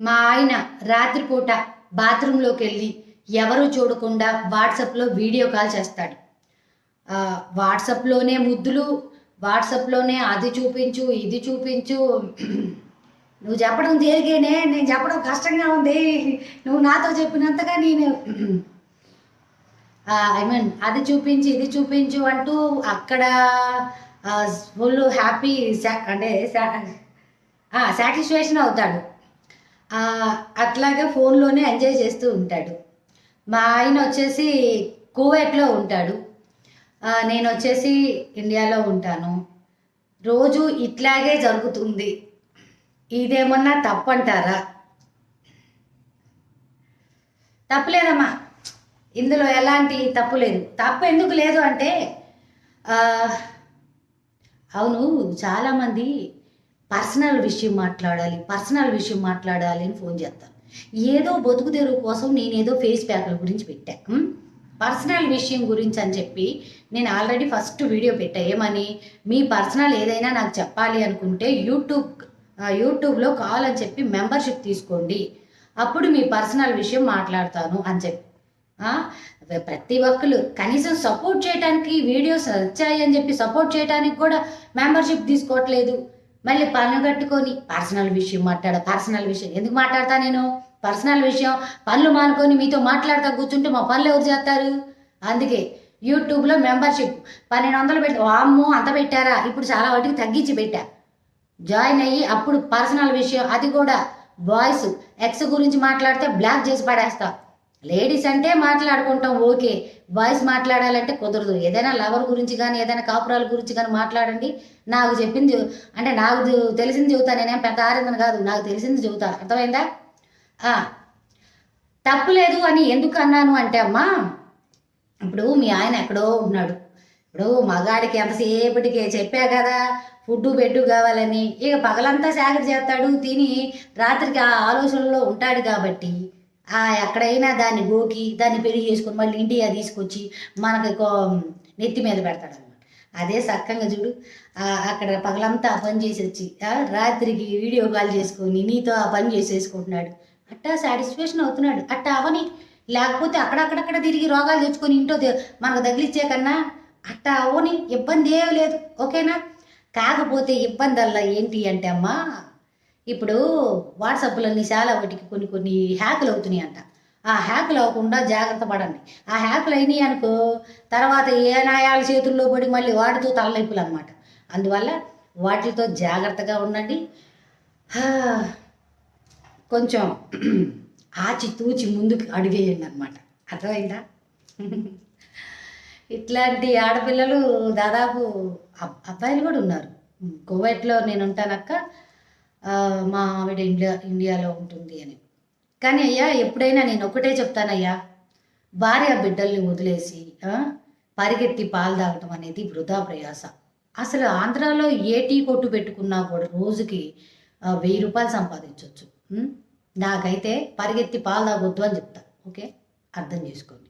మా ఆయన రాత్రిపూట బాత్రూంలోకి వెళ్ళి ఎవరు చూడకుండా వాట్సాప్లో వీడియో కాల్ చేస్తాడు. వాట్సాప్లోనే ముద్దులు వాట్సాప్లోనే అది చూపించు ఇది చూపించు. నువ్వు చెప్పడం తేలిగేనే నేను చెప్పడం కష్టంగా ఉంది. నువ్వు నాతో చెప్పినంతగా నేను ఐ మీన్ అది చూపించి ఇది చూపించు అంటూ అక్కడ ఫుల్ హ్యాపీ అంటే సాటిస్ఫాక్షన్ అవుతాడు. అట్లాగే ఫోన్లోనే ఎంజాయ్ చేస్తూ ఉంటాడు. మా ఆయన వచ్చేసి కువైట్లో ఉంటాడు. నేను వచ్చేసి ఇండియాలో ఉంటాను. రోజు ఇట్లాగే జరుగుతుంది. ఇదేమన్నా తప్పంటారా? తప్పులేదమ్మా. ఇందులో ఎలాంటి తప్పు లేదు. తప్పు ఎందుకు లేదు అంటే అవును చాలామంది పర్సనల్ విషయం మాట్లాడాలి పర్సనల్ విషయం మాట్లాడాలి అని ఫోన్ చేస్తాను. ఏదో బతుకు తెరువు కోసం నేనేదో ఫేస్ ప్యాక్ల గురించి పెట్టా. పర్సనల్ విషయం గురించి అని చెప్పి నేను ఆల్రెడీ ఫస్ట్ వీడియో పెట్టా. ఏమని? మీ పర్సనల్ ఏదైనా నాకు చెప్పాలి అనుకుంటే యూట్యూబ్ యూట్యూబ్లో కాల్ అని చెప్పి మెంబర్షిప్ తీసుకోండి. అప్పుడు మీ పర్సనల్ విషయం మాట్లాడతాను అని చెప్పి. ప్రతి ఒక్కరు కనీసం సపోర్ట్ చేయడానికి వీడియోస్ వచ్చాయి అని చెప్పి సపోర్ట్ చేయడానికి కూడా మెంబర్షిప్ తీసుకోవట్లేదు. మళ్ళీ పనులు కట్టుకొని పర్సనల్ విషయం మాట్లాడ పర్సనల్ విషయం. ఎందుకు మాట్లాడతా నేను? పర్సనల్ విషయం. పనులు మానుకొని మీతో మాట్లాడతా కూర్చుంటే మా పనులు ఎవరు చేస్తారు? అందుకే యూట్యూబ్లో మెంబర్షిప్ పన్నెండు వందలు పెట్టి అమ్మో అంత పెట్టారా? ఇప్పుడు చాలా వాటికి తగ్గించి పెట్టా. జాయిన్ అయ్యి అప్పుడు పర్సనల్ విషయం. అది కూడా బాయ్స్ ఎక్స్ గురించి మాట్లాడితే బ్లాక్ చేసి పడేస్తా. లేడీస్ అంటే మాట్లాడుకుంటాం ఓకే. బాయ్స్ మాట్లాడాలంటే కుదరదు. ఏదైనా లవర్ గురించి కానీ ఏదైనా కాపురాల గురించి కానీ మాట్లాడండి. నాకు చెప్పింది అంటే నాకు తెలిసింది చెబుతా. నేనేం పెద్ద ఆరిందని కాదు. నాకు తెలిసింది చెబుతా. అర్థమైందా? తప్పు లేదు అని ఎందుకు అన్నాను అంటే అమ్మా ఇప్పుడు మీ ఆయన ఎక్కడో ఉన్నాడు ఇప్పుడు మగాడికి ఎంతసేపటికి చెప్పా కదా ఫుడ్ బెడ్ కావాలని. ఇక పగలంతా సాగర్ చేస్తాడు తిని రాత్రికి ఆ ఆలోచనలో ఉంటాడు కాబట్టి. ఎక్కడైనా దాన్ని గోకి దాన్ని పెళ్ళి చేసుకొని మళ్ళీ ఇండియా తీసుకొచ్చి మనకి నెత్తి మీద పెడతాడు అనమాట అదే సక్కంగా చూడు అక్కడ పగలంతా ఆ పని చేసి వచ్చి ఆ రాత్రికి వీడియో కాల్ చేసుకొని నీతో ఆ పని చేసేసుకుంటున్నాడు. అట్టా సాటిస్ఫాక్షన్ అవుతున్నాడు. అట్టా అవని. లేకపోతే అక్కడక్కడక్కడ తిరిగి రోగాలు తెచ్చుకొని ఇంటో మనకు తగిలిచ్చే కన్నా అట్టా అవని. ఇబ్బంది ఏం లేదు. ఓకేనా? కాకపోతే ఇబ్బంది అలా ఏంటి అంటే అమ్మా ఇప్పుడు వాట్సాప్లన్నీ చాలా వాటికి కొన్ని కొన్ని హ్యాకులు అవుతున్నాయి అంట ఆ హ్యాకులు అవ్వకుండా జాగ్రత్త పడండి. ఆ హ్యాకులు అయినాయి అనుకో తర్వాత ఏ నాయాల చేతుల్లో పడి మళ్ళీ వాటితో తలనొప్పులు అనమాట అందువల్ల వాటితో జాగ్రత్తగా ఉండండి. కొంచెం ఆచి తూచి ముందుకు అడిగేయండి అనమాట అర్థమైందా? ఇట్లాంటి ఆడపిల్లలు దాదాపు అబ్బాయిలు కూడా ఉన్నారు. కోవెట్లో నేను ఉంటానక్క. మా ఆవిడ ఇండియా ఇండియాలో ఉంటుంది అని. కానీ అయ్యా ఎప్పుడైనా నేను ఒకటే చెప్తానయ్యా భార్య బిడ్డల్ని వదిలేసి పరిగెత్తి పాలు తాగటం అనేది వృధా ప్రయాస. అసలు ఆంధ్రాలో ఏ టీ కొట్టు పెట్టుకున్నా కూడా రోజుకి వెయ్యి రూపాయలు సంపాదించవచ్చు నాకైతే పరిగెత్తి పాలు తాగొద్దు అని చెప్తా. ఓకే? అర్థం చేసుకోండి.